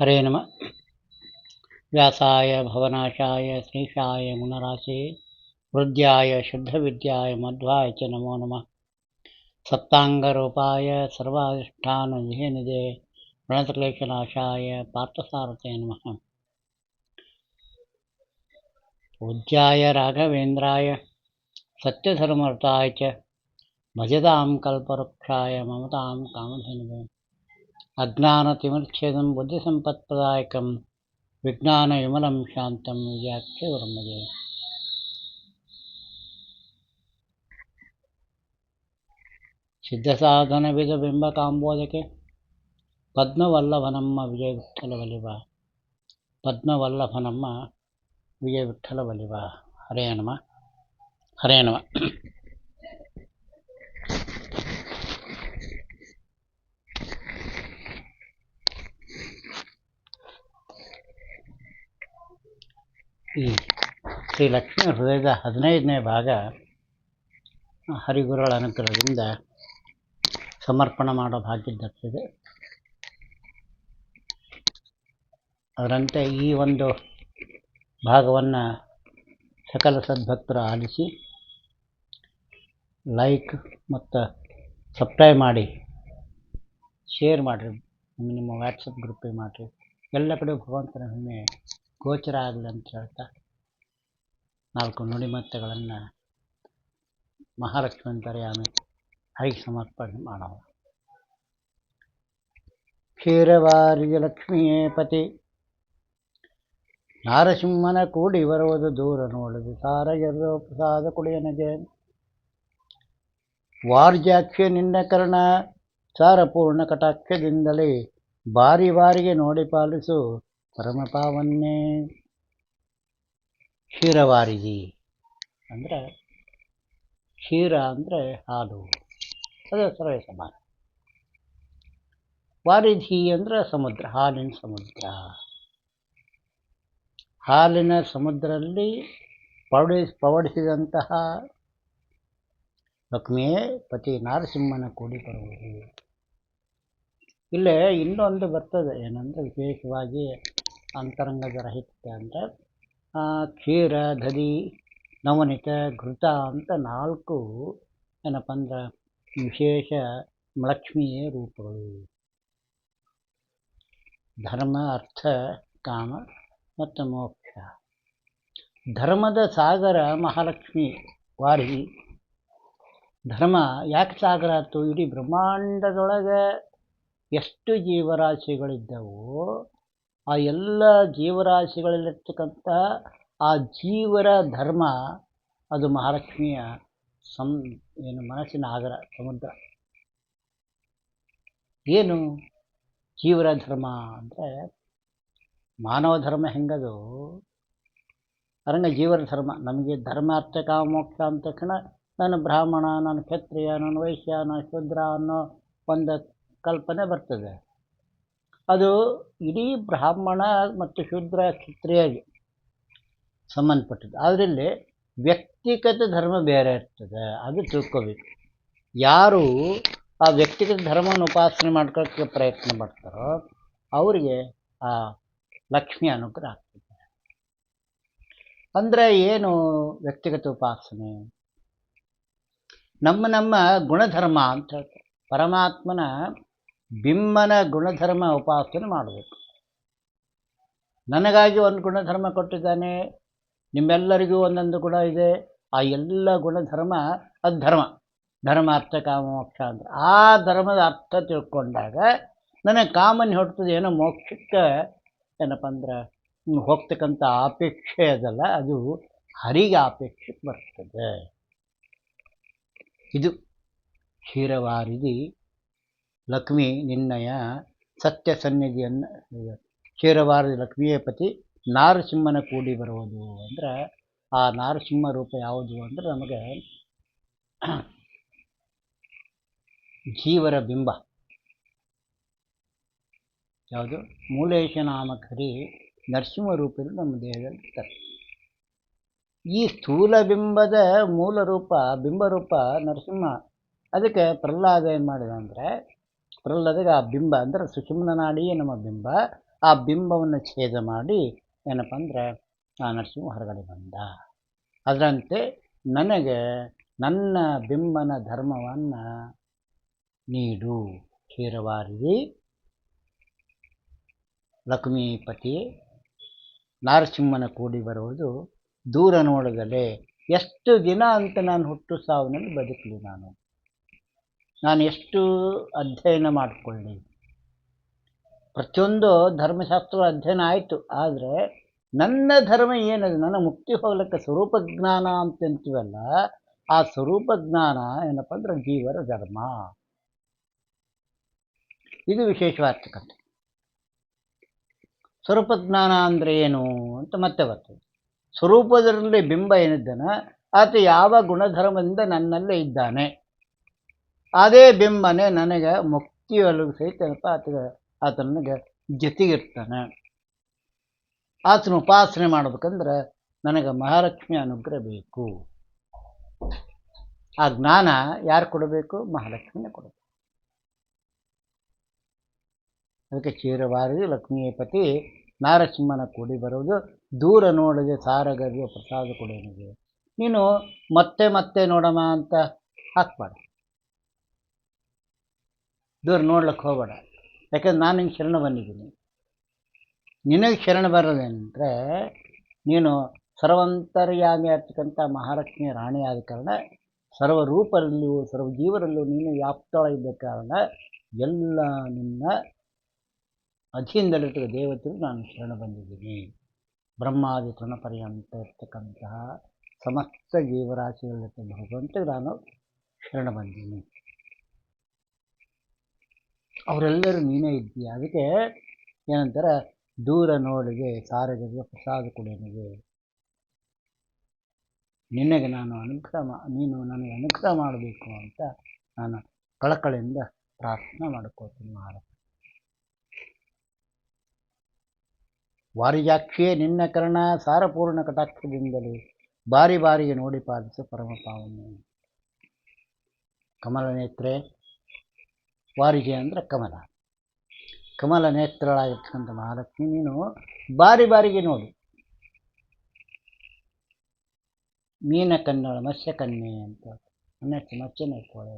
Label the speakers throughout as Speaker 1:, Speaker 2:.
Speaker 1: ஹரே நம வியாசாய பவநாசாய ஸ்ரீஷாய குணராசி ஹிருத்யாய சுத்த வித்யாய மத்வாய ச நமோ நம சப்தாங்கரூபாய சர்வாதிஷ்டான விஜயநிதே குணத்லேஷநாசாய பார்த்தசாரத்தை நம உஜ்ஜாய ராகவேந்திராய சத்யதர்மர்த்தாய ச பஜதாம் கல்பருக்ஷாய மமதாம் காமதேனுவே अज्ञानतिमिच्छेदं बुद्धिसम्पत्प्रदायकं विज्ञानविमलं शान्तं विजयाख्यवर्मजे ಸಿದ್ಧಸಾಧನವಿಧಬಿಂಬಕಾಂಬೋದಕ್ಕೆ ಪದ್ಮವಲ್ಲಭನಮ್ಮ ವಿಜಯ ವಿಠಲ ಬಲಿವ ಪದ್ಮವಲ್ಲಭನಮ್ಮ ವಿಜಯ ವಿಠಲ ಬಲಿವ ಹರೇ ನಮ ಹರೇ ನಮ ಶ್ರೀ ಲಕ್ಷ್ಮೀ ಹೃದಯದ ಹದಿನೈದನೇ ಭಾಗ ಹರಿಗುರುಗಳ ಅನುಗ್ರಹದಿಂದ ಸಮರ್ಪಣೆ ಮಾಡೋ ಭಾಗ್ಯ ದಕ್ಕಿದೆ. ಅದರಂತೆ ಈ ಒಂದು ಭಾಗವನ್ನು ಸಕಲ ಸದ್ಭಕ್ತರು ಆಲಿಸಿ ಲೈಕ್ ಮತ್ತು ಸಬ್ಸ್ಕ್ರೈಬ್ ಮಾಡಿ ಶೇರ್ ಮಾಡಿರಿ, ನಿಮ್ಮ ವಾಟ್ಸಪ್ ಗ್ರೂಪಿಗೆ ಮಾಡಿರಿ. ಎಲ್ಲ ಕಡೆ ಭಗವಂತನ ಹಿಮೆ ಗೋಚರ ಆಗಲಿ ಅಂತ ಹೇಳ್ತಾ ನಾಲ್ಕು ನುಡಿಮತ್ತೆಗಳನ್ನು ಮಹಾಲಕ್ಷ್ಮಿ ಅಂತಾರೆ ಆಮೇಲೆ ಸಮರ್ಪಣೆ ಮಾಡೋಣ ಕ್ಷೀರವಾರಿಗೆ ಲಕ್ಷ್ಮಿಯೇ ಪತಿ. ನಾರಸಿಂಹನ ಕೂಡಿ ಬರುವುದು ದೂರ ನೋಡದು ಎರಡು ಪ್ರಸಾದ ಕುಡಿಯನಗೆ. ವಾರ್ಜಾಕ್ಷ್ಯ ನಿನ್ನ ಕರ್ಣ, ಸಾರಪೂರ್ಣ ಕಟಾಕ್ಷದಿಂದಲೇ ಬಾರಿ ಬಾರಿಗೆ ನೋಡಿ ಪಾಲಿಸು ಪರಮಪಾವನ್ನೇ. ಕ್ಷೀರವಾರಿದಿ. ಅಂದರೆ ಕ್ಷೀರ ಅಂದರೆ ಹಾಲು. ಅದೇ ಸರ್ವೇ ಸಮಾನ ವಾರಿಧಿ ಅಂದರೆ ಸಮುದ್ರ, ಹಾಲಿನ ಸಮುದ್ರ. ಹಾಲಿನ ಸಮುದ್ರದಲ್ಲಿ ಪೌಡಿ ಪವಡಿಸಿದಂತಹ ಲಕ್ಷ್ಮಿಯೇ ಪತಿ ನಾರಸಿಂಹನ ಕೂಡಿ ಬರುವುದು. ಇಲ್ಲೇ ಇನ್ನೊಂದು ಬರ್ತದೆ, ಏನಂದರೆ ವಿಶೇಷವಾಗಿ ಅಂತರಂಗದ ರಹಿತ ಅಂದರೆ ಕ್ಷೀರ ದಧಿ ನವನಿತ ಘೃತ ಅಂತ ನಾಲ್ಕು ಏನಪ್ಪ ಅಂದ್ರೆ ವಿಶೇಷ ಲಕ್ಷ್ಮಿಯ ರೂಪಗಳು. ಧರ್ಮ, ಅರ್ಥ, ಕಾಮ ಮತ್ತು ಮೋಕ್ಷ. ಧರ್ಮದ ಸಾಗರ ಮಹಾಲಕ್ಷ್ಮಿ ವಾರಿ ಧರ್ಮ ಯಾಕೆ ಸಾಗರ ಆಯ್ತು? ಇಡೀ ಬ್ರಹ್ಮಾಂಡದೊಳಗೆ ಎಷ್ಟು ಜೀವರಾಶಿಗಳಿದ್ದವೋ ಆ ಎಲ್ಲ ಜೀವರಾಶಿಗಳಲ್ಲಿರ್ತಕ್ಕಂಥ ಆ ಜೀವರ ಧರ್ಮ ಅದು ಮಹಾಲಕ್ಷ್ಮಿಯ ಸಂ, ಏನು ಮನಸ್ಸಿನ ಆಗರ, ಸಮುದ್ರ. ಏನು? ಜೀವರ ಧರ್ಮ ಅಂದರೆ ಮಾನವ ಧರ್ಮ ಹೆಂಗದು? ಅರಣ್ಯ ಜೀವರ ಧರ್ಮ. ನಮಗೆ ಧರ್ಮ ಅರ್ಥ ಕಾಮೋಕ್ಷ ಅಂದ ತಕ್ಷಣ ನಾನು ಬ್ರಾಹ್ಮಣ, ನಾನು ಕ್ಷತ್ರಿಯ, ನಾನು ವೈಶ್ಯ, ನಾನು ಶೂದ್ರ ಅನ್ನೋ ಒಂದು ಕಲ್ಪನೆ ಬರ್ತದೆ. ಅದು ಇಡೀ ಬ್ರಾಹ್ಮಣ ಮತ್ತು ಶೂದ್ರ ಕ್ಷತ್ರಿಯಾಗಿ ಸಂಬಂಧಪಟ್ಟದ್ದು. ಅದರಲ್ಲಿ ವ್ಯಕ್ತಿಗತ ಧರ್ಮ ಬೇರೆ ಇರ್ತದೆ, ಅದು ತಿಳ್ಕೋಬೇಕು. ಯಾರು ಆ ವ್ಯಕ್ತಿಗತ ಧರ್ಮವನ್ನು ಉಪಾಸನೆ ಮಾಡ್ಕೊಳ್ಳೋಕ್ಕೆ ಪ್ರಯತ್ನ ಮಾಡ್ತಾರೋ ಅವರಿಗೆ ಆ ಲಕ್ಷ್ಮಿ ಅನುಗ್ರಹ ಆಗ್ತದೆ. ಅಂದರೆ ಏನು ವ್ಯಕ್ತಿಗತ ಉಪಾಸನೆ? ನಮ್ಮ ನಮ್ಮ ಗುಣಧರ್ಮ ಅಂತ ಹೇಳ್ತಾರೆ. ಪರಮಾತ್ಮನ ಬಿಂಬನ ಗುಣಧರ್ಮ ಉಪಾಸನೆ ಮಾಡಬೇಕು. ನನಗಾಗಿ ಒಂದು ಗುಣಧರ್ಮ ಕೊಟ್ಟಿದ್ದಾನೆ, ನಿಮ್ಮೆಲ್ಲರಿಗೂ ಒಂದೊಂದು ಗುಣ ಇದೆ, ಆ ಎಲ್ಲ ಗುಣಧರ್ಮ ಅದು ಧರ್ಮ ಧರ್ಮ ಅರ್ಥ, ಕಾಮ, ಮೋಕ್ಷ ಅಂತ. ಆ ಧರ್ಮದ ಅರ್ಥ ತಿಳ್ಕೊಂಡಾಗ ನನಗೆ ಕಾಮನ್ ಹೊಡ್ತದೆ ಏನೋ ಮೋಕ್ಷಕ್ಕೆ ಏನಪ್ಪ ಅಂದ್ರೆ ಹೋಗ್ತಕ್ಕಂಥ ಅಪೇಕ್ಷೆ ಅದಲ್ಲ, ಅದು ಹರಿಗೆ ಅಪೇಕ್ಷೆ ಬರ್ತದೆ. ಇದು ಕ್ಷೀರವಾರಿದಿ ಲಕ್ಷ್ಮಿ ನಿನ್ನಯ ಸತ್ಯ ಸನ್ನಿಧಿಯನ್ನು ಕ್ಷೀರವಾರದಿ ಲಕ್ಷ್ಮಿಯೇ ಪತಿ. ನಾರಸಿಂಹನ ಕೂಡಿ ಬರುವುದು ಅಂದರೆ ಆ ನಾರಸಿಂಹ ರೂಪ ಯಾವುದು ಅಂದರೆ ನಮಗೆ ಜೀವರ ಬಿಂಬ. ಯಾವುದು? ಮೂಲೇಶ ನಾಮಕರಿ ನರಸಿಂಹ ರೂಪದಲ್ಲಿ ನಮ್ಮ ದೇಹದಲ್ಲಿ ಇರ್ತಾರೆ. ಈ ಸ್ಥೂಲ ಬಿಂಬದ ಮೂಲ ರೂಪ ಬಿಂಬರೂಪ ನರಸಿಂಹ. ಅದಕ್ಕೆ ಪ್ರಹ್ಲಾದ ಏನು ಮಾಡಿದ ಅಂದರೆ ಪ್ರಹ್ಲಾದಗೆ ಆ ಬಿಂಬ ಅಂದ್ರೆ ಸುಷುಮ್ನ ನಾಡಿಯೇ ನಮ್ಮ ಬಿಂಬ. ಆ ಬಿಂಬವನ್ನು ಛೇದ ಮಾಡಿ ಏನಪ್ಪ ಅಂದ್ರೆ ಆ ನರಸಿಂಹ ಹೊರಗಡೆ ಬಂದ. ಅದರಂತೆ ನನಗೆ ನನ್ನ ಬಿಂಬನ ಧರ್ಮವನ್ನು ನೀಡು ಕ್ಷೀರವಾರಿ ಲಕ್ಷ್ಮೀಪತಿ ನಾರಸಿಂಹನ ಕೂಡಿ ಬರುವುದು ದೂರ ನೋಡದಲೆ ಎಷ್ಟು ದಿನ ಅಂತ ನಾನು ಹುಟ್ಟು ಸಾವಿನಲ್ಲಿ ಬದುಕಲಿ ನಾನು. ನಾನು ಎಷ್ಟು ಅಧ್ಯಯನ ಮಾಡಿಕೊಳ್ಳಿ. ಪ್ರತಿಯೊಂದು ಧರ್ಮಶಾಸ್ತ್ರ ಅಧ್ಯಯನ ಆಯಿತು, ಆದರೆ ನನ್ನ ಧರ್ಮ ಏನದು? ನನ್ನ ಮುಕ್ತಿ ಹೋಗ್ಲಿಕ್ಕೆ ಸ್ವರೂಪ ಜ್ಞಾನ ಅಂತಂತೀವಲ್ಲ ಆ ಸ್ವರೂಪ ಜ್ಞಾನ ಏನಪ್ಪ ಅಂದ್ರೆ ಜೀವರ ಧರ್ಮ. ಇದು ವಿಶೇಷವಾಗ್ತಕ್ಕಂಥ ಸ್ವರೂಪ ಜ್ಞಾನ ಅಂದರೆ ಏನು ಅಂತ ಮತ್ತೆ ಬರ್ತದೆ ಸ್ವರೂಪದಲ್ಲಿ ಬಿಂಬ ಏನಿದ್ದಾನೆ, ಆತ ಯಾವ ಗುಣಧರ್ಮದಿಂದ ನನ್ನಲ್ಲೇ ಇದ್ದಾನೆ. ಅದೇ ಬಿಂಬನೆ ನನಗೆ ಮುಕ್ತಿಯೊಳಗೆ ಸಹಿತ ಏನಪ್ಪ ಆತಗ ಆತ ನನಗೆ ಜೊತೆಗಿರ್ತಾನೆ. ಆತನ ಉಪಾಸನೆ ಮಾಡ್ಬೇಕಂದ್ರೆ ನನಗೆ ಮಹಾಲಕ್ಷ್ಮಿ ಅನುಗ್ರಹ ಬೇಕು. ಆ ಜ್ಞಾನ ಯಾರು ಕೊಡಬೇಕು? ಮಹಾಲಕ್ಷ್ಮಿನೇ ಕೊಡಬೇಕು. ಅದಕ್ಕೆ ಲಕ್ಷ್ಮಿಯ ಲಕ್ಷ್ಮೀಪತಿ ನಾರಸಿಂಹನ ಕೂಡಿ ಬರುವುದು. ದೂರ ನೋಡದೆ ಸಾರಗರಿಯ ಪ್ರಸಾದ ಕೊಡೋನಿಗೆ ನೀನು ಮತ್ತೆ ಮತ್ತೆ ನೋಡಮ್ಮ ಅಂತ ಹಾಕ್ಬೇಡ ದೂರ ನೋಡ್ಲಿಕ್ಕೆ ಹೋಗಬೇಡ. ಯಾಕಂದ್ರೆ ನಾನು ನಿಂಗೆ ಶರಣ ಬಂದಿದ್ದೀನಿ. ನಿನಗೆ ಶರಣ ಬರೋದೇನೆಂದರೆ ನೀನು ಸರ್ವಂತರ್ಯಾಮಿ ಆಗ್ತಕ್ಕಂಥ ಮಹಾಲಕ್ಷ್ಮಿ ರಾಣಿ ಆದ ಕಾರಣ ಸರ್ವರೂಪರಲ್ಲೂ ಸರ್ವ ಜೀವರಲ್ಲೂ ನೀನು ವ್ಯಾಪ್ತವಾಗಿದ್ದ ಕಾರಣ ಎಲ್ಲ ನಿನ್ನ ಅಧೀನದಲ್ಲಿರುವ ದೇವತೆಗಳು ನಾನು ಶರಣ ಬಂದಿದ್ದೀನಿ. ಬ್ರಹ್ಮಾದಿ ತೃಣಪರ್ಯಂತ ಇರ್ತಕ್ಕಂತಹ ಸಮಸ್ತ ಜೀವರಾಶಿಗಳಿರ್ತ ಭಗವಂತ ನಾನು ಶರಣ ಬಂದೀನಿ ಅವರೆಲ್ಲರೂ ನೀನೇ ಇದ್ದೀಯ? ಅದಕ್ಕೆ ಏನಂತಾರೆ, ದೂರ ನೋಡಿಗೆ ಸಾರಗೆಗೆ ಪ್ರಸಾದ ಕೊಡೋನಿಗೆ ನಿನಗೆ ನಾನು ಅನುಗ್ರಹ ಮಾ, ನೀನು ನನಗೆ ಅನುಗ್ರಹ ಮಾಡಬೇಕು ಅಂತ ನಾನು ಕಳಕಳಿಯಿಂದ ಪ್ರಾರ್ಥನೆ ಮಾಡ್ಕೋತೀನಿ ಮಹಾರಾಜ. ವಾರಿಜಾಕ್ಷಿಯೇ ನಿನ್ನ ಕರ್ಣ ಸಾರಪೂರ್ಣ ಕಟಾಕ್ಷದಿಂದಲೇ ಬಾರಿ ಬಾರಿಗೆ ನೋಡಿ ಪಾಲಿಸು ಪರಮ ಪಾವನೆ. ಕಮಲ ನೇತ್ರೆ ವಾರಿಜೆ ಅಂದರೆ ಕಮಲ. ಕಮಲ ನೇತ್ರಳಾಗಿರ್ತಕ್ಕಂಥ ಮಹಾಲಕ್ಷ್ಮಿ ನೀನು ಬಾರಿ ಬಾರಿಗೆ ನೋಡಿ. ಮೀನ ಕನ್ನಡ ಮತ್ಸ್ಯ ಕನ್ಯೆ ಅಂತ ಅನ್ನಕ್ಕೆ ಮಚ್ಚನೆ ಇಟ್ಕೊಳ್ಳೆ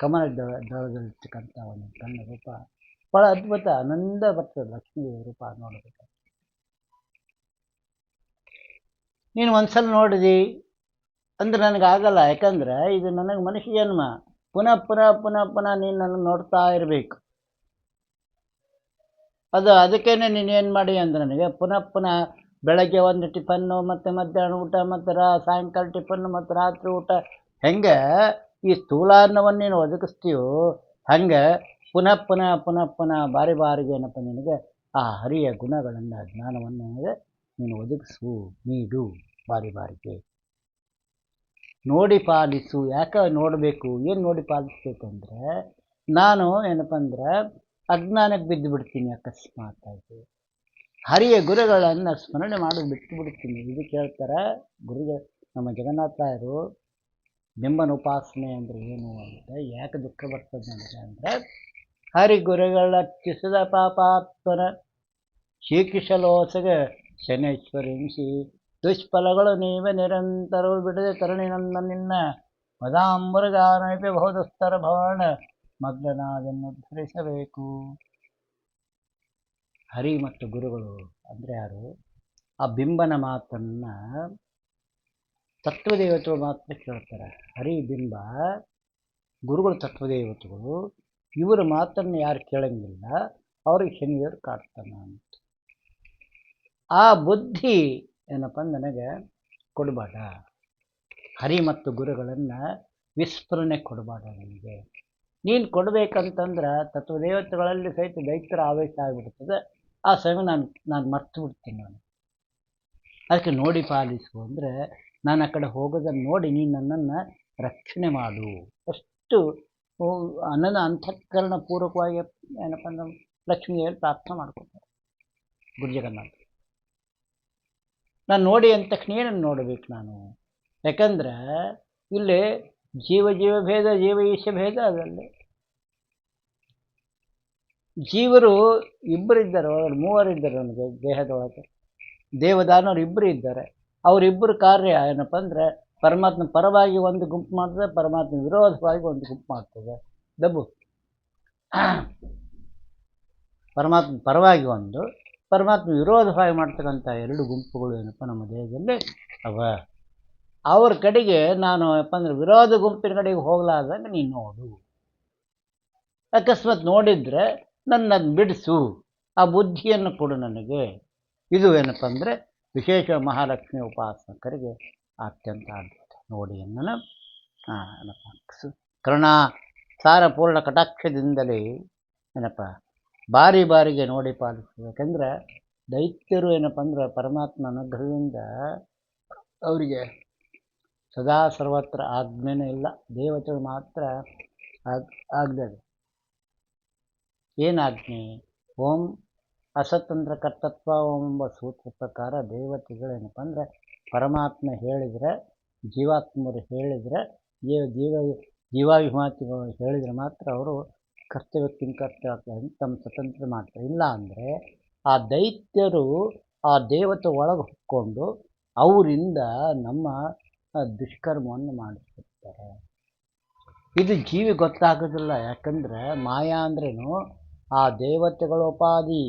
Speaker 1: ಕಮಲ ದಳ ದಳದಲ್ಲಿರ್ತಕ್ಕಂಥ ಒಂದು ಕಣ್ಣ ರೂಪ. ಭಾಳ ಅದ್ಭುತ, ಆನಂದ ಬರ್ತದೆ ಲಕ್ಷ್ಮೀ ರೂಪ ನೋಡಬೇಕು. ನೀನು ಒಂದ್ಸಲ ನೋಡಿದಿ ಅಂದ್ರೆ ನನಗಾಗಲ್ಲ ಯಾಕಂದ್ರೆ ಇದು ನನಗೆ ಮನುಷ್ಯ ಜನ್ಮ. ಪುನಃ ಪುನಃ ಪುನಃ ಪುನಃ ನೀನು ನೋಡ್ತಾ ಇರಬೇಕು. ಅದು ಅದಕ್ಕೇನೆ ನೀನು ಏನು ಮಾಡಿ ಅಂದ್ರೆ ನನಗೆ ಪುನಃ ಪುನಃ ಬೆಳಗ್ಗೆ ಒಂದು ಟಿಫನ್ನು, ಮತ್ತು ಮಧ್ಯಾಹ್ನ ಊಟ, ಮತ್ತು ರಾ, ಸಾಯಂಕಾಲ ಟಿಫನ್ನು, ಮತ್ತು ರಾತ್ರಿ ಊಟ. ಹೆಂಗೆ? ಈ ಸ್ಥೂಲಾನ್ನವನ್ನು ನೀನು ಒದಗಿಸ್ತೀಯೋ? ಹಂಗೆ ಪುನಃ ಪುನಃ ಪುನಃ ಪುನಃ ಬಾರಿ ಬಾರಿಗೆ ಏನಪ್ಪ ನಿನಗೆ ಆ ಹರಿಯ ಗುಣಗಳನ್ನು ಜ್ಞಾನವನ್ನು ನನಗೆ ನೀನು ಒದಗಿಸು, ನೀಡು, ಬಾರಿ ಬಾರಿಗೆ. ನೋಡಿ ಪಾಲಿಸು, ಯಾಕೆ ನೋಡಬೇಕು, ಏನು ನೋಡಿ ಪಾಲಿಸ್ಬೇಕಂದ್ರೆ ನಾನು ಏನಪ್ಪ ಅಂದ್ರೆ ಅಜ್ಞಾನಕ್ಕೆ ಬಿದ್ದು ಬಿಡ್ತೀನಿ ಅಕಸ್ಮಾತ್ ಆಗಿ. ಹರಿಯ ಗುರುಗಳನ್ನು ಸ್ಮರಣೆ ಮಾಡಿ ಬಿಟ್ಟು ಬಿಡ್ತೀನಿ. ಇದು ಕೇಳ್ತಾರೆ ಗುರುಗಳ ನಮ್ಮ ಜಗನ್ನಾಥರಾಯರು ಬಿಂಬನ ಉಪಾಸನೆ ಅಂದರೆ ಏನು ಅಂತ, ಯಾಕೆ ದುಃಖ ಬರ್ತದೆ ನನಗೆ ಅಂದರೆ ಹರಿ ಗುರುಗಳ ಕಿಸದ ಪಾಪಾತ್ಮನ ಶೀಕಿಸಲೋಸಗ ಶನೇಶ್ವರಿಂಸಿ ದುಷ್ಫಲಗಳು ನೀವೇ ನಿರಂತರವು ಬಿಡದೆ ತರಣಿ ನನ್ನ ನಿನ್ನ ಮದಾಂಬರಗಾನಪಿ ಬಹುದುಸ್ತರ ಭವನ ಮಗ್ನಾದನ್ನು ಧರಿಸಬೇಕು. ಹರಿ ಮತ್ತು ಗುರುಗಳು ಅಂದರೆ ಯಾರು? ಆ ಬಿಂಬನ ಮಾತನ್ನು ತತ್ವದೇವತೆಗಳು ಮಾತ್ರ ಕೇಳ್ತಾರೆ. ಹರಿ, ಬಿಂಬ, ಗುರುಗಳು ತತ್ವದೇವತೆಗಳು, ಇವರ ಮಾತನ್ನು ಯಾರು ಕೇಳಂಗಿಲ್ಲ, ಅವ್ರಿಗೆ ಶನಿಯವರು ಕಾಡ್ತಾನ ಅಂತ. ಆ ಬುದ್ಧಿ ಏನಪ್ಪ ನನಗೆ ಕೊಡಬೇಡ. ಹರಿ ಮತ್ತು ಗುರುಗಳನ್ನು ವಿಸ್ಮರಣೆ ಕೊಡಬೇಡ ನನಗೆ. ನೀನು ಕೊಡಬೇಕಂತಂದ್ರೆ ತತ್ವದೇವತೆಗಳಲ್ಲಿ ಸಹಿತ ದೈತ್ಯರ ಆವೇಶ ಆಗಿಬಿಡ್ತದೆ. ಆ ಸಮಯ ನಾನು ನಾನು ಮರ್ತು ಬಿಡ್ತೀನಿ ನಾನು. ಅದಕ್ಕೆ ನೋಡಿ ಪಾಲಿಸು ಅಂದರೆ ನಾನು ಆ ಕಡೆ ಹೋಗೋದನ್ನು ನೋಡಿ ನೀನು ನನ್ನನ್ನು ರಕ್ಷಣೆ ಮಾಡು. ಅಷ್ಟು ನನ್ನ ಅಂತಃಕರಣ ಪೂರ್ವಕವಾಗಿ ಏನಪ್ಪ ಅಂದ್ರೆ ಲಕ್ಷ್ಮಿಯಲ್ಲಿ ಪ್ರಾರ್ಥನೆ ಮಾಡ್ಕೊತಾರೆ ಗುರು ಜಗನ್ನಾಥ ನಾನು ನೋಡಿ ಅಂದ ತಕ್ಷಣ ಏನನ್ನು ನೋಡಬೇಕು ನಾನು? ಯಾಕಂದ್ರೆ ಇಲ್ಲಿ ಜೀವ ಜೀವ ಭೇದ, ಜೀವ ಈಶ ಭೇದ ಅದರಲ್ಲಿ. ಜೀವರು ಇಬ್ಬರಿದ್ದಾರೆ ಒಳಗಡೆ ಮೂವರಿದ್ದಾರೆ ನನಗೆ ದೇಹದೊಳಗೆ. ದೇವದಾನವ್ರು ಇಬ್ಬರು ಇದ್ದಾರೆ. ಅವರಿಬ್ಬರು ಕಾರ್ಯ ಏನಪ್ಪ ಅಂದರೆ ಪರಮಾತ್ಮ ಪರವಾಗಿ ಒಂದು ಗುಂಪು ಮಾಡ್ತದೆ, ಪರಮಾತ್ಮ ವಿರೋಧವಾಗಿ ಒಂದು ಗುಂಪು ಮಾಡ್ತದೆ. ಡಬ್ಬು. ಪರಮಾತ್ಮ ಪರವಾಗಿ ಒಂದು ಪರಮಾತ್ಮ ವಿರೋಧವಾಗಿ ಮಾಡ್ತಕ್ಕಂಥ ಎರಡು ಗುಂಪುಗಳು ಏನಪ್ಪ ನಮ್ಮ ದೇಹದಲ್ಲಿ ಅವ. ಅವ್ರ ಕಡೆಗೆ ನಾನು ಏನಪ್ಪ ಅಂದ್ರೆ ವಿರೋಧ ಗುಂಪಿನ ಕಡೆಗೆ ಹೋಗ್ಲಾರ್ದಂಗೆ ನೀನು ನೋಡು. ಅಕಸ್ಮಾತ್ ನೋಡಿದರೆ ನನ್ನ ಬಿಡಿಸು. ಆ ಬುದ್ಧಿಯನ್ನು ಕೊಡು ನನಗೆ. ಇದು ಏನಪ್ಪ ಅಂದರೆ ವಿಶೇಷ ಮಹಾಲಕ್ಷ್ಮಿ ಉಪಾಸಕರಿಗೆ ಅತ್ಯಂತ ಅದ್ಭುತ ನೋಡಿ ಅನ್ನನ ಏನಪ್ಪ ಕರುಣಾ ಸಾರಪೂರ್ಣ ಕಟಾಕ್ಷದಿಂದಲೇ ಏನಪ್ಪ ಬಾರಿ ಬಾರಿಗೆ ನೋಡಿ ಪಾಲಿಸಬೇಕಂದ್ರೆ ದೈತ್ಯರು ಏನಪ್ಪ ಅಂದ್ರೆ ಪರಮಾತ್ಮ ಅನುಗ್ರಹದಿಂದ ಅವರಿಗೆ ಸದಾ ಸರ್ವತ್ರ ಆಜ್ಞೆನೇ ಇಲ್ಲ. ದೇವತೆಗಳು ಮಾತ್ರ ಆಗ್ ಏನು ಆಜ್ಞೆ ಓಂ ಅಸತಂತ್ರ ಕರ್ತತ್ವ ಓಂ ಎಂಬ ಸೂತ್ರ ಪ್ರಕಾರ ದೇವತೆಗಳೇನಪ್ಪ ಅಂದರೆ ಪರಮಾತ್ಮ ಹೇಳಿದರೆ, ಜೀವಾತ್ಮರು ಹೇಳಿದರೆ, ಜೀವ ಜೀವ ಜೀವಾಭಿಮಾತಿಗಳು ಹೇಳಿದರೆ ಮಾತ್ರ ಅವರು ಕರ್ತವ್ಯ ಕಿಂಕರ್ತವ್ಯ ಅಂತ ತಮ್ಮ ಸ್ವತಂತ್ರ ಮಾಡ್ತಾರೆ. ಇಲ್ಲ ಅಂದರೆ ಆ ದೈತ್ಯರು ಆ ದೇವತೆ ಒಳಗೆ ಹೊಕ್ಕೊಂಡು ಅವರಿಂದ ನಮ್ಮ ದುಷ್ಕರ್ಮವನ್ನು ಮಾಡಿಸ್ಬಿಡ್ತಾರೆ ಇದು ಜೀವಿ ಗೊತ್ತಾಗೋದಿಲ್ಲ. ಯಾಕಂದರೆ ಮಾಯಾ ಅಂದ್ರೇನು? ಆ ದೇವತೆಗಳ ಉಪಾಧಿ.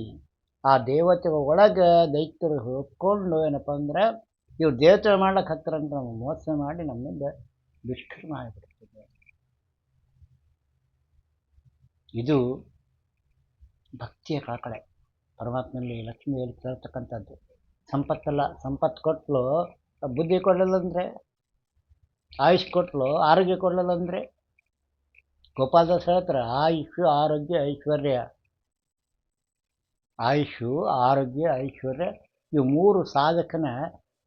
Speaker 1: ಆ ದೇವತೆಗಳ ಒಳಗೆ ದೈತ್ಯರು ಹೊಕ್ಕೊಂಡು ಏನಪ್ಪ ಅಂದರೆ ಇವ್ರು ದೇವತೆ ಮಾಡ್ಲಿಕ್ಕೆ ಹತ್ತಿರ ಅಂತ ನಾವು ಮೋಸ ಮಾಡಿ ನಮ್ಮಿಂದ ದುಷ್ಕರ್ಮ ಆಗಿಬಿಡ್ತದೆ ಇದು ಭಕ್ತಿಯ ಕಳಕಳೆ ಪರಮಾತ್ಮನಲ್ಲಿ ಲಕ್ಷ್ಮಿಯಲ್ಲಿ ಕೇಳ್ತಕ್ಕಂಥದ್ದು. ಸಂಪತ್ತಲ್ಲ, ಸಂಪತ್ತು ಕೊಟ್ಟಲು ಬುದ್ಧಿ ಕೊಡಲಿಲ್ಲ ಅಂದರೆ ಆಯುಷ್ ಕೊಟ್ಟಲು ಆರೋಗ್ಯ ಕೊಡಲಿಲ್ಲ ಅಂದರೆ ಗೋಪಾಲದಾಸ್ ಹೇಳ್ತಾರೆ, ಆಯುಷು ಆರೋಗ್ಯ ಐಶ್ವರ್ಯ. ಆಯುಷು ಆರೋಗ್ಯ ಐಶ್ವರ್ಯ. ಇವು ಮೂರು ಸಾಧಕನ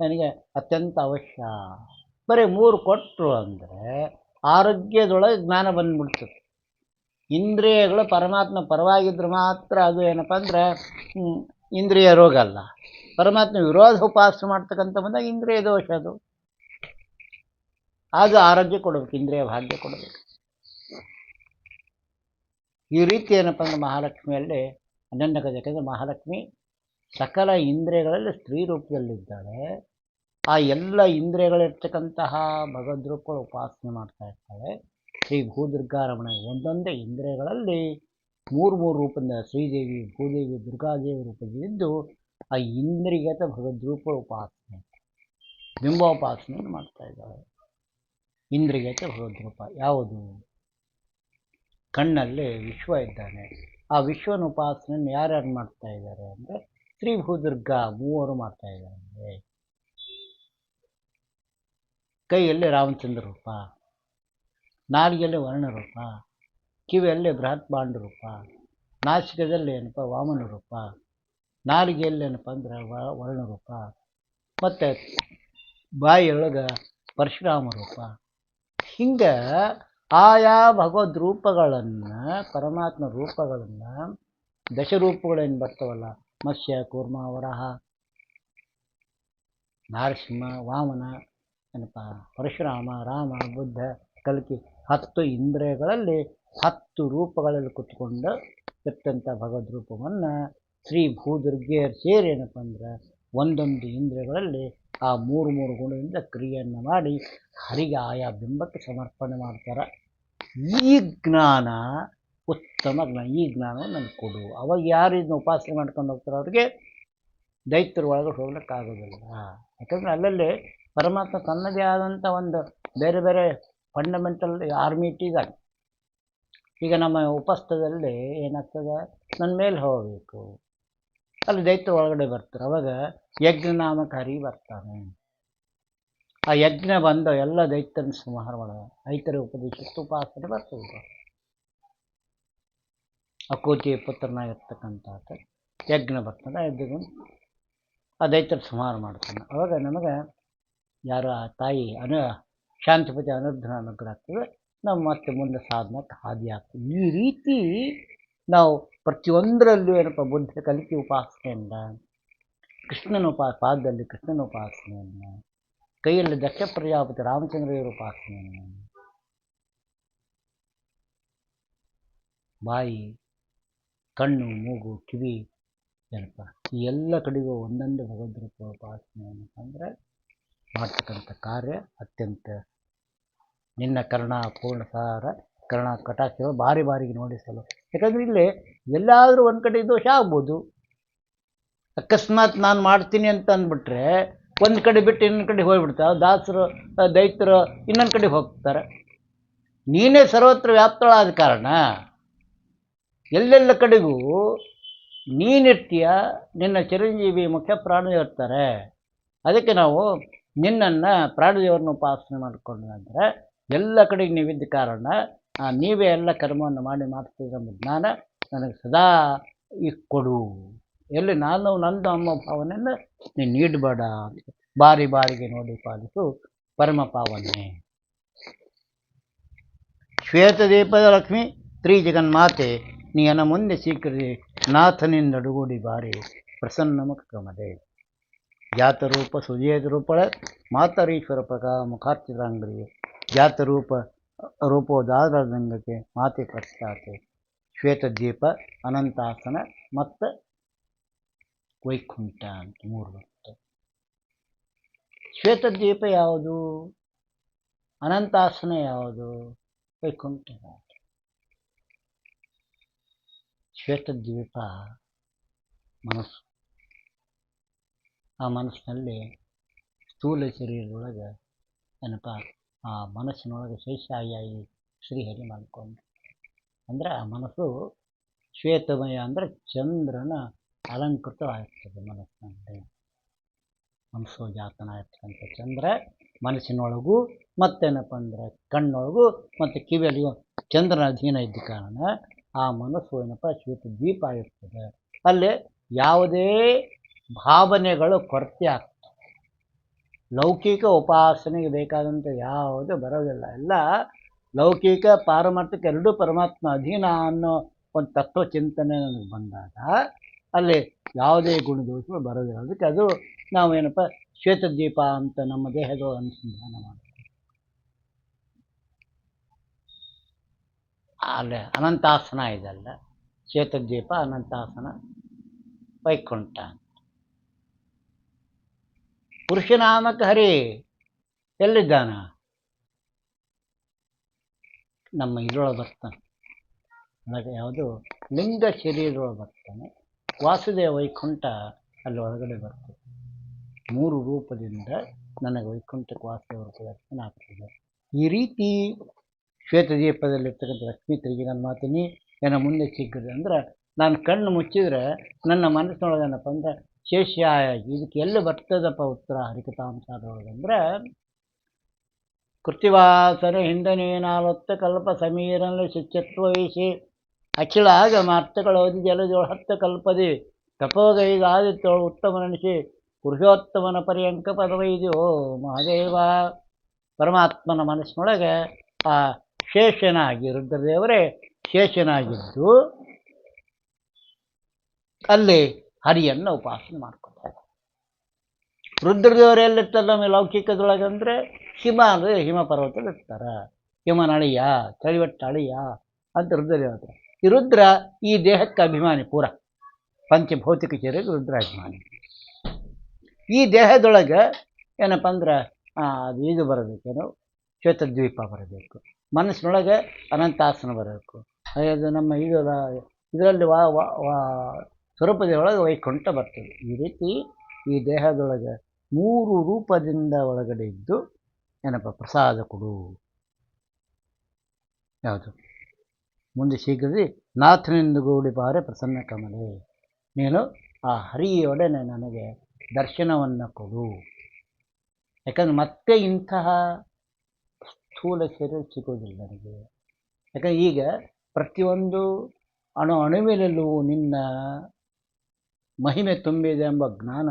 Speaker 1: ನನಗೆ ಅತ್ಯಂತ ಅವಶ್ಯ. ಬರೀ ಮೂರು ಕೊಟ್ಟರು ಅಂದರೆ ಆರೋಗ್ಯದೊಳಗೆ ಜ್ಞಾನ ಬಂದ್ಬಿಡ್ತದೆ. ಇಂದ್ರಿಯಗಳು ಪರಮಾತ್ಮ ಪರವಾಗಿದ್ರೆ ಮಾತ್ರ ಅದು ಏನಪ್ಪ ಅಂದರೆ ಇಂದ್ರಿಯ ರೋಗ ಅಲ್ಲ. ಪರಮಾತ್ಮ ವಿರೋಧ ಉಪಾಸನೆ ಮಾಡ್ತಕ್ಕಂಥ ಬಂದಾಗ ಇಂದ್ರಿಯ ದೋಷ ಅದು. ಅದು ಆರೋಗ್ಯ ಕೊಡಬೇಕು, ಇಂದ್ರಿಯ ಭಾಗ್ಯ ಕೊಡಬೇಕು. ಈ ರೀತಿ ಏನಪ್ಪ ಅಂದ್ರೆ ಮಹಾಲಕ್ಷ್ಮಿಯಲ್ಲಿ ಅನನ್ಯ ಯಾಕಂದರೆ ಮಹಾಲಕ್ಷ್ಮಿ ಸಕಲ ಇಂದ್ರಿಯಗಳಲ್ಲಿ ಸ್ತ್ರೀ ರೂಪದಲ್ಲಿದ್ದಾಳೆ. ಆ ಎಲ್ಲ ಇಂದ್ರಿಯಗಳಿರ್ತಕ್ಕಂತಹ ಭಗದ್ರೂಪಗಳು ಉಪಾಸನೆ ಮಾಡ್ತಾ ಇರ್ತಾಳೆ. ಶ್ರೀ ಭೂದುರ್ಗಾರಮಣ ಒಂದೊಂದೇ ಇಂದ್ರಿಯಗಳಲ್ಲಿ ಮೂರು ಮೂರು ರೂಪದಿಂದ ಶ್ರೀದೇವಿ, ಭೂದೇವಿ, ದುರ್ಗಾದೇವಿ ರೂಪದಲ್ಲಿದ್ದು ಆ ಇಂದ್ರಿಯಗತ ಭಗವದ್ರೂಪ ಉಪಾಸನೆ, ಬಿಂಬೋಪಾಸನೆಯನ್ನು ಮಾಡ್ತಾ ಇದ್ದಾಳೆ. ಇಂದ್ರಿಯಗತ ಭಗವದ್ರೂಪ ಯಾವುದು? ಕಣ್ಣಲ್ಲಿ ವಿಶ್ವ ಇದ್ದಾನೆ. ಆ ವಿಶ್ವನ ಉಪಾಸನೆಯನ್ನು ಯಾರ್ಯಾರು ಮಾಡ್ತಾ ಇದ್ದಾರೆ ಅಂದರೆ ಶ್ರೀ ಭೂದುರ್ಗಾ ಮೂವರು ಮಾಡ್ತಾ ಇದ್ದಾರೆ. ಕೈಯಲ್ಲಿ ರಾಮಚಂದ್ರ ರೂಪ ನಾಲಿಗೆಯಲ್ಲಿ ವರ್ಣರೂಪ, ಕಿವಿಯಲ್ಲಿ ಬೃಹತ್ ಬಾಂಡ ರೂಪ ನಾಸಿಕದಲ್ಲಿ ಏನಪ್ಪ ವಾಮನ ರೂಪ ನಾಲಿಗೆಯಲ್ಲಿ ಏನಪ್ಪ ಅಂದ್ರೆ ವ- ವರ್ಣ ರೂಪ ಮತ್ತು ಬಾಯಿಯೊಳಗೆ ಪರಶುರಾಮ ರೂಪ ಹಿಂಗೆ ಆಯಾ ಭಗವದ್ ರೂಪಗಳನ್ನು ಪರಮಾತ್ಮ ರೂಪಗಳನ್ನು, ದಶರೂಪಗಳೇನು ಬರ್ತಾವಲ್ಲ? ಮತ್ಸ್ಯ, ಕೂರ್ಮ, ವರಹ, ನಾರಸಿಂಹ, ವಾಮನ, ಏನಪ್ಪ, ಪರಶುರಾಮ, ರಾಮ, ಬುದ್ಧ, ಕಲ್ಕಿ. ಹತ್ತು ಇಂದ್ರಿಯಗಳಲ್ಲಿ ಹತ್ತು ರೂಪಗಳಲ್ಲಿ ಕುತ್ಕೊಂಡು ಇರ್ತಂಥ ಭಗವದ್ ರೂಪವನ್ನು ಶ್ರೀ ಭೂದುರ್ಗೆಯರು ಸೇರಿ ಏನಪ್ಪ ಅಂದ್ರೆ ಒಂದೊಂದು ಇಂದ್ರಿಯಗಳಲ್ಲಿ ಆ ಮೂರು ಮೂರು ಗುಣದಿಂದ ಕ್ರಿಯೆಯನ್ನು ಮಾಡಿ ಹರಿಗೆ ಆಯಾ ಬಿಂಬಕ್ಕೆ ಸಮರ್ಪಣೆ ಮಾಡ್ತಾರೆ. ಈ ಜ್ಞಾನ ಉತ್ತಮ ಜ್ಞಾನ. ಈ ಜ್ಞಾನವನ್ನು ನನಗೆ ಕೊಡು. ಅವಾಗ ಯಾರು ಇದನ್ನ ಉಪಾಸನೆ ಮಾಡ್ಕೊಂಡು ಹೋಗ್ತಾರೆ ಅವ್ರಿಗೆ ದೈತ್ಯರ ಒಳಗೆ ಹೋಗ್ಲಿಕ್ಕೆ ಆಗೋದಿಲ್ಲ. ಯಾಕಂದರೆ ಅಲ್ಲಲ್ಲಿ ಪರಮಾತ್ಮ ತನ್ನದೇ ಆದಂಥ ಒಂದು ಬೇರೆ ಬೇರೆ ಫಂಡಮೆಂಟಲ್ ಆರ್ಮಿ ಇಟ್ಟಿದ್ದಾನೆ ಈಗ ನಮ್ಮ ಉಪಸ್ಥದಲ್ಲಿ ಏನಾಗ್ತದೆ? ನನ್ನ ಮೇಲೆ ಹೋಗಬೇಕು. ಅಲ್ಲಿ ದೈತ್ಯ ಒಳಗಡೆ ಬರ್ತಾರೆ. ಅವಾಗ ಯಜ್ಞ ನಾಮಕಾರಿ ಬರ್ತಾನೆ. ಆ ಯಜ್ಞ ಬಂದ ಎಲ್ಲ ದೈತ್ಯನ ಸಂಹಾರ ಮಾಡ ಐತರ ಉಪದೇಶಿಸ್ತು ಉಪಾಸನೆ ಬರ್ತದೆ. ಅಕೋತಿ ಪುತ್ರನಾಗಿರ್ತಕ್ಕಂಥ ಆತ ಯಜ್ಞ ಬರ್ತಾನೆ ಯಜ್ಞ ಆ ದೈತ್ಯರ ಸಂಹಾರ ಮಾಡ್ತಾನೆ. ಅವಾಗ ನಮಗೆ ಯಾರು ಆ ತಾಯಿ ಅನು ಶಾಂತಿಪತಿ ಅನುಗ್ರಹ ಅನುಗ್ರಹ ಆಗ್ತದೆ ನಾವು ಮತ್ತೆ ಮುಂದೆ ಸಾಧನಕ್ಕೆ ಹಾದಿ ಆಗ್ತೀವಿ ಈ ರೀತಿ ನಾವು ಪ್ರತಿಯೊಂದರಲ್ಲೂ ಏನಪ್ಪ, ಬುದ್ಧ ಕಲಿಕೆ ಉಪಾಸನೆಯಿಂದ, ಕೃಷ್ಣನ ಉಪಾ, ಪಾದದಲ್ಲಿ ಕೃಷ್ಣನ ಉಪಾಸನೆಯನ್ನು ಕೈಯಲ್ಲಿ ದಕ್ಷ ಪ್ರಜಾಪತಿ ರಾಮಚಂದ್ರಯ್ಯರ ಉಪಾಸನೆಯನ್ನು ಬಾಯಿ, ಕಣ್ಣು, ಮೂಗು, ಕಿವಿ, ಏನಪ್ಪ, ಈ ಎಲ್ಲ ಕಡೆಗೂ ಒಂದೊಂದು ಭಗವದ್ರೂಪ ಉಪಾಸನೆ ಅಂತಂದರೆ ಮಾಡ್ತಕ್ಕಂಥ ಕಾರ್ಯ ಅತ್ಯಂತ ನಿನ್ನ ಕರ್ಣ ಪೂರ್ಣಸಾರ ಕರ್ಣ ಕಟಾಕ್ಷಗಳು ಬಾರಿ ಬಾರಿಗೆ ನೋಡಿಸಲು. ಯಾಕಂದರೆ ಇಲ್ಲಿ ಎಲ್ಲಾದರೂ ಒಂದು ಕಡೆ ದೋಷ ಆಗ್ಬೋದು. ಅಕಸ್ಮಾತ್ ನಾನು ಮಾಡ್ತೀನಿ ಅಂತ ಅಂದ್ಬಿಟ್ರೆ ಒಂದು ಕಡೆ ಬಿಟ್ಟು ಇನ್ನೊಂದು ಕಡೆ ಹೋಗ್ಬಿಡ್ತಾವೆ ದಾಸರು ದೈತ್ಯರು ಇನ್ನೊಂದು ಕಡೆ ಹೋಗ್ತಾರೆ. ನೀನೇ ಸರ್ವತ್ರ ವ್ಯಾಪ್ತಳಾದ ಕಾರಣ ಎಲ್ಲೆಲ್ಲ ಕಡೆಗೂ ನೀನಿರ್ತೀಯ ನಿನ್ನ ಚಿರಂಜೀವಿ ಮುಖ್ಯ ಪ್ರಾಣ ಇರ್ತಾರೆ. ಅದಕ್ಕೆ ನಾವು ನಿನ್ನನ್ನು ಪ್ರಾಣದೇವರನ್ನ ಉಪಾಸನೆ ಮಾಡಿಕೊಂಡು ಅಂದರೆ ಎಲ್ಲ ಕಡೆಗೆ ನೀವಿದ್ದ ಕಾರಣ ನೀವೇ ಎಲ್ಲ ಕರ್ಮವನ್ನು ಮಾಡಿ ಮಾಡ್ತೀರ ಎಂಬ ಜ್ಞಾನ ನನಗೆ ಸದಾ ಕೊಡು. ಎಲ್ಲಿ ನಾನು ನಂದು ಅಮ್ಮ ಭಾವನೆಯನ್ನು ನೀನು ನೀಡಬೇಡ ಬಾರಿ ಬಾರಿಗೆ ನೋಡಿ ಪಾಲಿಸು ಪರಮ ಪಾವನೆ. ಶ್ವೇತದೀಪದ ಲಕ್ಷ್ಮಿ, ತ್ರೀ ಜಗನ್ಮಾತೆ ನೀನ ಮುಂದೆ ಸ್ವೀಕರಿಸಿ ನಾಥನಿಂದಡುಗೂಡಿ ಬಾರಿ ಪ್ರಸನ್ನ ಕಮದೆ ಜಾತರೂಪ ಸುಜೇತ ರೂಪಳ ಮಾತರೀಶ್ವರ ಪ್ರಕ ಮುಖಾರ್ಚಿತಾಂಗರಿಗೆ ಜಾತರೂಪ ರೂಪೋದಾದಂಗಕ್ಕೆ ಮಾತೆ ಪಶ್ಚಾತೆ ಶ್ವೇತದ್ವೀಪ ಅನಂತಾಸನ ಮತ್ತು ವೈಕುಂಠ ಅಂತ ಮೂರು ಬರ್ತದೆ ಶ್ವೇತದ್ವೀಪ ಯಾವುದು ಅನಂತಾಸನ ಯಾವುದು ವೈಕುಂಠ ಯಾವುದು ಶ್ವೇತದ್ವೀಪ ಮನಸ್ಸು ಆ ಮನಸ್ಸಿನಲ್ಲಿ ಸ್ಥೂಲ ಶರೀರದೊಳಗೆ ಏನಪ್ಪ, ಆ ಮನಸ್ಸಿನೊಳಗೆ ಶೇಷಾಯಿ ಶ್ರೀಹರಿ ಮಾಡಿಕೊಂಡು. ಅಂದರೆ ಆ ಮನಸ್ಸು ಶ್ವೇತಮಯ ಅಂದರೆ ಚಂದ್ರನ ಅಲಂಕೃತವಾಗಿರ್ತದೆ ಮನಸ್ಸಿನಲ್ಲಿ. ಮನಸ್ಸು ಜಾತನ ಇರ್ತಕ್ಕಂಥ ಚಂದ್ರ ಮನಸ್ಸಿನೊಳಗೂ ಮತ್ತೇನಪ್ಪ ಅಂದರೆ ಕಣ್ಣೊಳಗೂ ಮತ್ತು ಕಿವಿಯಲ್ಲಿಯೂ ಚಂದ್ರನ ಅಧೀನ ಇದ್ದ ಕಾರಣ ಆ ಮನಸ್ಸು ಏನಪ್ಪ ಶ್ವೇತ ದೀಪ ಆಗಿರ್ತದೆ. ಅಲ್ಲಿ ಯಾವುದೇ ಭಾವನೆಗಳು ಕೊರತೆ ಆಗ್ತವೆ. ಲೌಕಿಕ ಉಪಾಸನೆಗೆ ಬೇಕಾದಂಥ ಯಾವುದು ಬರೋದಿಲ್ಲ. ಎಲ್ಲ ಲೌಕಿಕ ಪಾರಮಾರ್ಥಿಕ ಎರಡೂ ಪರಮಾತ್ಮ ಅಧೀನ ಅನ್ನೋ ಒಂದು ತತ್ವ ಚಿಂತನೆ ನನಗೆ ಬಂದಾಗ ಅಲ್ಲಿ ಯಾವುದೇ ಗುಣದೋಷಗಳು ಬರೋದಿಲ್ಲ. ಅದಕ್ಕೆ ಅದು ನಾವು ಏನಪ್ಪ ಶ್ವೇತದೀಪ ಅಂತ ನಮ್ಮ ದೇಹದ ಅನುಸಂಧಾನ ಮಾಡ್ತೀವಿ. ಅಲ್ಲೇ ಅನಂತಾಸನ ಇದೆಲ್ಲ. ಶ್ವೇತದ್ವೀಪ, ಅನಂತಾಸನ, ವೈಕುಂಠ ಪುರುಷನಾಮಕ ಹರಿ, ಎಲ್ಲಿದ್ದಾನ? ನಮ್ಮ ಇದರೊಳಗೆ ಬರ್ತಾನೆ. ಯಾವುದು? ಲಿಂಗ ಶರೀರದೊಳಗೆ ಬರ್ತಾನೆ. ವಾಸುದೇವ ವೈಕುಂಠ ಅಲ್ಲಿ ಒಳಗಡೆ ಬರ್ತದೆ ಮೂರು ರೂಪದಿಂದ ನನಗೆ ವೈಕುಂಠಕ್ಕೆ ವಾಸುದೇವ ರೂಪ ದರ್ಶನ ಆಗ್ತದೆ. ಈ ರೀತಿ ಶ್ವೇತದೀಪದಲ್ಲಿರ್ತಕ್ಕಂಥ ಲಕ್ಷ್ಮೀ ತಿರುಗಿ ಮಾತಿನಿ ಏನೋ ಮುಂದೆ ಸಿಗ್ತದೆ ಅಂದ್ರೆ, ನಾನು ಕಣ್ಣು ಮುಚ್ಚಿದ್ರೆ ನನ್ನ ಮನಸ್ಸಿನೊಳಗೆ ಏನಪ್ಪ ಅಂದ್ರೆ ಶೇಷಾಯಾಗಿ ಇದಕ್ಕೆ ಎಲ್ಲಿ ಬರ್ತದಪ್ಪ ಉತ್ತರ? ಹರಿಕತಾಂಶದೊಳಗೆ ಅಂದ್ರೆ ಕೃತಿವಾಸನ ಹಿಂದನೇನಾಲೊತ್ತ ಕಲ್ಪ ಸಮೀರನಲ್ಲಿ ಶುಚಿತ್ವ ವಹಿಸಿ ಅಖಿಳಾಗ ಮಾರ್ತಗಳೋದಿ ಜಲಜೋಳ ಹತ್ತ ಕಲ್ಪದಿ ಉತ್ತಮ ನನ್ಸಿ ಪುರುಷೋತ್ತಮನ ಪರ್ಯಂಕ ಪದವೈದ್ಯೋ ಮಹಾದೇವ. ಪರಮಾತ್ಮನ ಮನಸ್ಸಿನೊಳಗೆ ಆ ಶೇಷನಾಗಿ ರುದ್ರದೇವರೇ ಶೇಷನಾಗಿದ್ದು, ಅಲ್ಲಿ ಹರಿಯನ್ನು ಉಪಾಸನೆ ಮಾಡ್ಕೊತಾರೆ ರುದ್ರದೇವರು ಎಲ್ಲಿರ್ತಾರೆ ನಮಗೆ ಲೌಕಿಕದೊಳಗೆ ಅಂದರೆ ಹಿಮ ಅಂದರೆ ಹಿಮ ಪರ್ವತದಲ್ಲಿ ಇರ್ತಾರೆ ಹಿಮನ ಅಳಿಯ, ಚಳಿವಟ್ಟ ಅಳಿಯ ಅಂತ ರುದ್ರದೇವತೆ ಈ ರುದ್ರ ಈ ದೇಹಕ್ಕೆ ಅಭಿಮಾನಿ ಪೂರ. ಪಂಚಭೌತಿಕ ರುದ್ರ ಅಭಿಮಾನಿ. ಈ ದೇಹದೊಳಗೆ ಏನಪ್ಪ ಅಂದ್ರೆ ಅದು ಇದು ಬರಬೇಕೇನು, ಶ್ವೇತದ್ವೀಪ ಬರಬೇಕು. ಮನಸ್ಸಿನೊಳಗೆ ಅನಂತಾಸನ ಬರಬೇಕು. ಅದು ನಮ್ಮ ಇದು ಇದರಲ್ಲಿ ವಾ, ವಾ- ವಾ- ಸ್ವರೂಪದ ಒಳಗೆ ವೈಕುಂಠ ಬರ್ತದೆ. ಈ ರೀತಿ ಈ ದೇಹದೊಳಗೆ ಮೂರು ರೂಪದಿಂದ ಒಳಗಡೆ ಇದ್ದು ಏನಪ್ಪ, ಪ್ರಸಾದ ಕೊಡು. ಯಾವುದು? ಮುಂದೆ ಶೀಘ್ರದಿ ನಾಥನೆಂದು ಬಾರೆ ಪ್ರಸನ್ನ ಕಮಲೆ. ನೀನು ಆ ಹರಿಯೊಡನೆ ನನಗೆ ದರ್ಶನವನ್ನು ಕೊಡು. ಯಾಕಂದ್ರೆ ಮತ್ತೆ ಇಂತಹ ಸ್ಥೂಲ ಶರೀರ ಸಿಗೋದಿಲ್ಲ ನನಗೆ. ಯಾಕಂದ್ರೆ ಈಗ ಪ್ರತಿಯೊಂದು ಅಣು ಅಣುವಿನಲ್ಲೂ ನಿನ್ನ ಮಹಿಮೆ ತುಂಬಿದೆ ಎಂಬ ಜ್ಞಾನ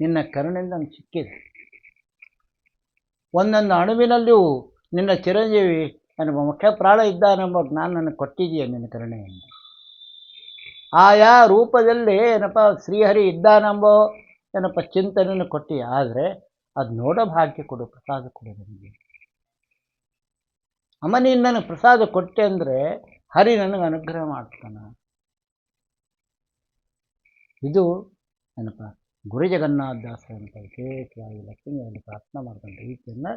Speaker 1: ನಿನ್ನ ಕರುಣೆಯಿಂದ ನನಗೆ ಸಿಕ್ಕಿದೆ. ಒಂದೊಂದು ಅಣುವಿನಲ್ಲಿಯೂ ನಿನ್ನ ಚಿರಂಜೀವಿ ನನ್ನ ಮುಖ್ಯ ಪ್ರಾಣ ಇದ್ದಾನೆಂಬ ಜ್ಞಾನ ನನಗೆ ಕೊಟ್ಟಿದೆಯ ನಿನ್ನ ಕರುಣೆಯಿಂದ? ಆಯಾ ರೂಪದಲ್ಲಿ ಏನಪ್ಪ ಶ್ರೀಹರಿ ಇದ್ದಾನೆಂಬೋ ಏನಪ್ಪ ಚಿಂತನೆಯನ್ನು ಕೊಟ್ಟಿ ಆದರೆ ಅದು ನೋಡೋ ಭಾಗ್ಯ ಕೊಡು, ಪ್ರಸಾದ ಕೊಡು ನನಗೆ. ಅಮ್ಮ ನೀನು ನನಗೆ ಪ್ರಸಾದ ಕೊಟ್ಟೆ ಅಂದರೆ ಹರಿ ನನಗೆ ಅನುಗ್ರಹ ಮಾಡ್ತಾನೆ. ಇದು ಏನಪ್ಪ, ಗುರು ಜಗನ್ನಾಥದಾಸರು ಅಂತ ವಿಶೇಷವಾಗಿ ಲಕ್ಷ್ಮಿಯಲ್ಲಿ ಪ್ರಾರ್ಥನೆ ಮಾಡ್ಕೊಂಡ ರೀತಿಯನ್ನು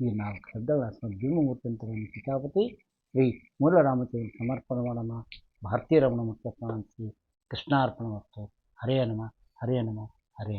Speaker 1: ಈ ನಾಲ್ಕು ಶಬ್ದಗಳ ಭೀಮಮೂರ್ತಿ ಅಂತ ಪಿತಾಪತಿ ಶ್ರೀ ಮೂಲ ರಾಮಚಂದ್ರ ಸಮರ್ಪಣೆ ಮಾಡೋಣ ಭಾರತೀಯ ರಮಣ ಶ್ರೀ ಕೃಷ್ಣಾರ್ಪಣ ಮತ್ತು ಹರೆಯ ನಮ ಹರೆಯ ನಮ ಹರೆಯ